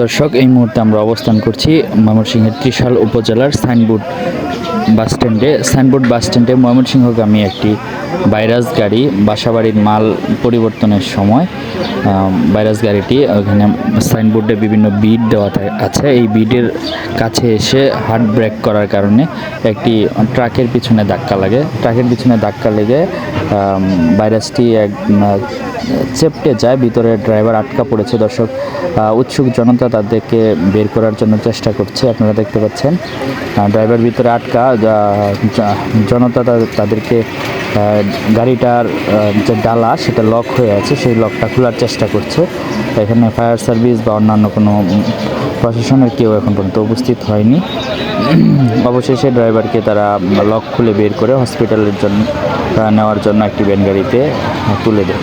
দর্শক এই মুহূর্তে আমরা অবস্থান করছি ময়মনসিংহের ত্রিশাল উপজেলার সাইনবোর্ড বাস স্ট্যান্ডে। সাইনবোর্ড বাস স্ট্যান্ডে ময়মনসিংহগামী একটি ভাইরাস গাড়ি বাসাবাড়ির মাল পরিবর্তনের সময় আম, ভাইরাস গাড়িটি ওখানে সাইনবোর্ডে বিভিন্ন বিড দেওয়া আছে। এই বিডের কাছে এসে হার্ড ব্রেক করার কারণে একটি ট্রাকের পিছনে ধাক্কা লাগে। ট্রাকের পিছনে ধাক্কা লেগে ভাইরাসটি এক চেপটে যায় ভিতরে ড্রাইভার আটকা পড়েছে, দর্শক উৎসুক জনতা তাদেরকে বের করার জন্য চেষ্টা করছে, আপনারা দেখতে পাচ্ছেন। ড্রাইভার ভিতরে আটকা জনতা তাদেরকে গাড়িটার যে ডালা সেটা লক হয়ে আছে, সেই লকটা খোলার চেষ্টা করছে। এখানে ফায়ার সার্ভিস বা অন্যান্য কোনো প্রশাসনের কেউ এখন পর্যন্ত উপস্থিত হয়নি। অবশেষে ড্রাইভারকে তারা লক খুলে বের করে হসপিটালের জন্য নেওয়ার জন্য একটি ভ্যান গাড়িতে তুলে দেয়।